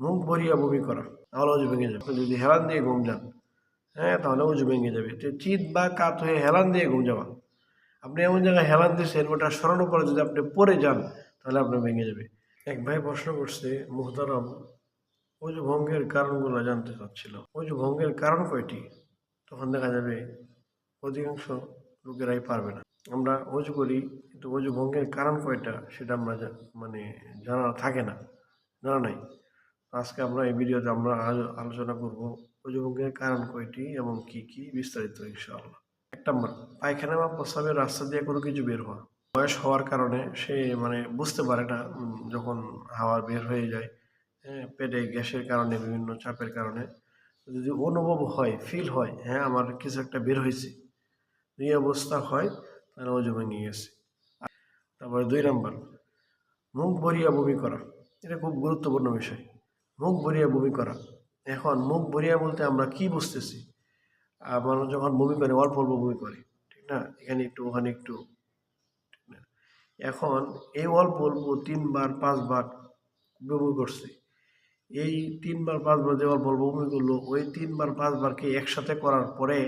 মুখ ভরিয়া বমি করা। তাহলে অজু ভেঙে যাবে। যদি হেলান দিয়ে ঘুম যান হ্যাঁ তাহলে অজু ভেঙে যাবে। চিত বা কাত হয়ে হেলান দিয়ে ঘুম যাওয়া। আপনি এমন জায়গায় হেলান দিয়েছেন, ওটা সরানোর পরে যদি আপনি পরে যান, তাহলে আপনার ভেঙে যাবে। এক ভাই প্রশ্ন করছে, মুহতারাম অজু ভঙ্গের কারণগুলো জানতে চাচ্ছিল। অজু ভঙ্গের কারণ কয়টি? তখন দেখা যাবে, অধিকাংশ লোকেরাই পারবে না। আমরা অজু করি কিন্তু অজু ভঙ্গের কারণ কয়টা, সেটা আমরা মানে জানা থাকে না। জানা নাই। আজকে আমরা এই ভিডিওতে আমরা আলো- আলোচনা করব অজু ভঙ্গের কারণ কয়টি এবং কি কি বিস্তারিত ইনশাআল্লাহ। এক নম্বর, পায়খানা বা প্রস্রাবের রাস্তা দিয়ে কোনো কিছু বের হওয়া। বয়স হওয়ার কারণে সে মানে বুঝতে পারে না যখন হাওয়া বের হয়ে যায় হ্যাঁ পেটে গ্যাসের কারণে, বিভিন্ন চাপের কারণে। যদি অনুভব হয় ফিল হয় হ্যাঁ আমার কিছু একটা বের হয়েছে, এই অবস্থা হয়, তাহলে অজু ভেঙে গেছে। তারপরে দুই নম্বর, মুখ ভরিয়া বমি করা, এটা খুব গুরুত্বপূর্ণ বিষয়। মুখ ভরিয়া বমি করা। এখন মুখ ভরিয়া বলতে আমরা কি বুঝতেছি? মানুষ যখন বমি করে, অল্প অল্প বমি করে, ঠিক না? এখানে একটু, ওখানে একটু এখন এই অল্প অল্প তিনবার, পাঁচবার বমি করছে। এই তিনবার, পাঁচবার যে অল্প অল্প বমি করল, ওই তিনবার পাঁচবারকে একসাথে করার পরে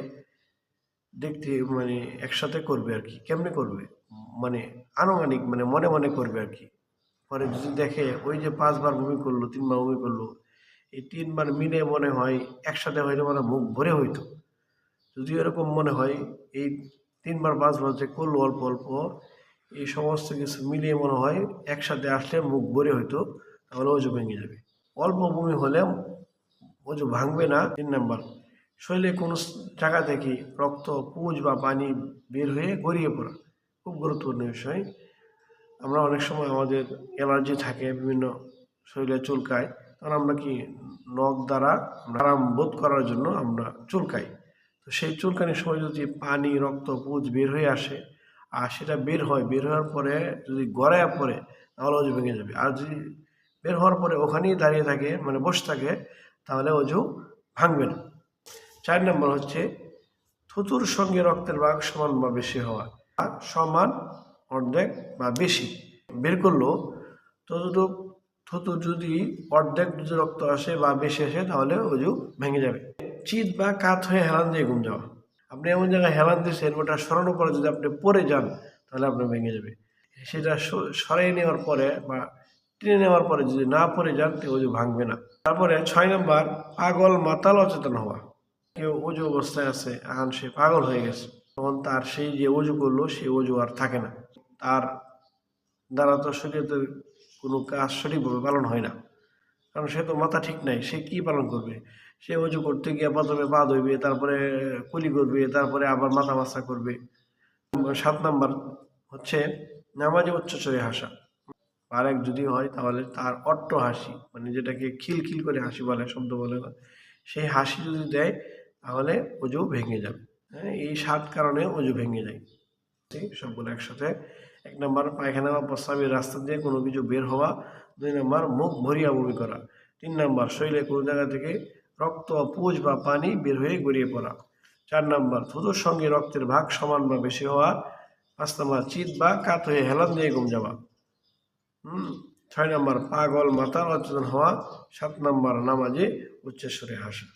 দেখতে মানে একসাথে করবে আর কি? কেমনে করবে? মানে আনুমানিক মানে মনে মনে করবে আর কি? পরে যদি দেখে, ওই যে পাঁচবার বমি করল, তিনবার বমি করল, এই তিনবার মিলে মনে হয় একসাথে হইলে মানে মুখ ভরে হইতো। যদি এরকম মনে হয়, এই তিনবার, পাঁচবার যে করল অল্প অল্প, এই সমস্ত কিছু মিলিয়ে মনে হয় একসাথে আসলে মুখ ভরে হইতো, তাহলে অজু ভেঙে যাবে। অল্প বমি হলে অজু ভাঙবে না, তিন নাম্বার। শরীরে কোনো জায়গা থেকে রক্ত, পুজ বা পানি বের হয়ে গড়িয়ে পড়া, খুব গুরুত্বপূর্ণ বিষয়। আমরা অনেক সময় আমাদের অ্যালার্জি থাকে, বিভিন্ন শরীরে চুলকায়। তখন আমরা কি নখ দ্বারা আরাম বোধ করার জন্য আমরা চুলকাই। তো সেই চুলকানির সময় যদি পানি, রক্ত, পুজ বের হয়ে আসে, আর সেটা বের হয়, বের হওয়ার পরে যদি গড়ায় পড়ে, তাহলে অজু ভেঙে যাবে। আর যদি বের হওয়ার পরে ওখানেই দাঁড়িয়ে থাকে মানে বসে থাকে, তাহলে অজু ভাঙবে না। চার নম্বর হচ্ছে, থুতুর সঙ্গে রক্তের ভাগ সমান বা বেশি হওয়া। সমান অর্ধেক বা বেশি। বের করল, ততটুক থতু যদি অর্ধেক যদি রক্ত আসে বা বেশি আসে, তাহলে অজু ভেঙে যাবে। চিত বা কাত হয়ে হেলান দিয়ে ঘুম যাওয়া। আপনি এমন জায়গায় হেলান দিয়েছেন ওটা সরানোর পরে যদি আপনি পরে যান, তাহলে আপনার ভেঙে যাবে। সেটা স- সরিয়ে নেওয়ার পরে বা টেনে নেওয়ার পরে যদি না পরে যান, তো অজু ভাঙবে না। তারপরে ছয় নম্বর, পাগল মাতাল অচেতন হওয়া। কেউ অজু অবস্থায় আছে, এখন সে পাগল হয়ে গেছে। তখন তার সেই যে অজু করল, সেই অজু আর থাকে না। তার দ্বারা তো শরীরের কোনো কাজ সঠিকভাবে পালন হয় না। কারণ সে তো মাথা ঠিক নাই, সে কি পালন করবে? সে অজু করতে গিয়ে প্রথমে পা ধুইবে তারপরে কুলি করবে, তারপরে আবার মাথা মাথা করবে। সাত নাম্বার হচ্ছে, নামাজে উচ্চস্বরে হাসা। আরেক যদি হয়, তাহলে তার অট্ট হাসি মানে যেটাকে খিলখিল করে হাসি বলে, শব্দ বলে না সেই হাসি যদি দেয়, তাহলে অজু ভেঙে যাবে। হ্যাঁ এই সাত কারণে অজু ভেঙে যায়। সবগুলো একসাথে এক নম্বর পায়খানা বা প্রস্রাবের রাস্তা দিয়ে কোনো কিছু বের হওয়া, দুই নম্বর মুখ ভরিয়া বমি করা, তিন নম্বর শরীরে কোনো জায়গা থেকে রক্ত পুজ বা পানি বের হয়ে গড়িয়ে পড়া, চার নম্বর থুতুর সঙ্গে রক্তের ভাগ সমান বা বেশি হওয়া, পাঁচ নম্বর চিত বা কাত হয়ে হেলান দিয়ে ঘুম যাওয়া, হুম, ছয় নম্বর পাগল মাতাল অচেতন হওয়া, সাত নম্বর নামাজে উচ্চস্বরে হাসা।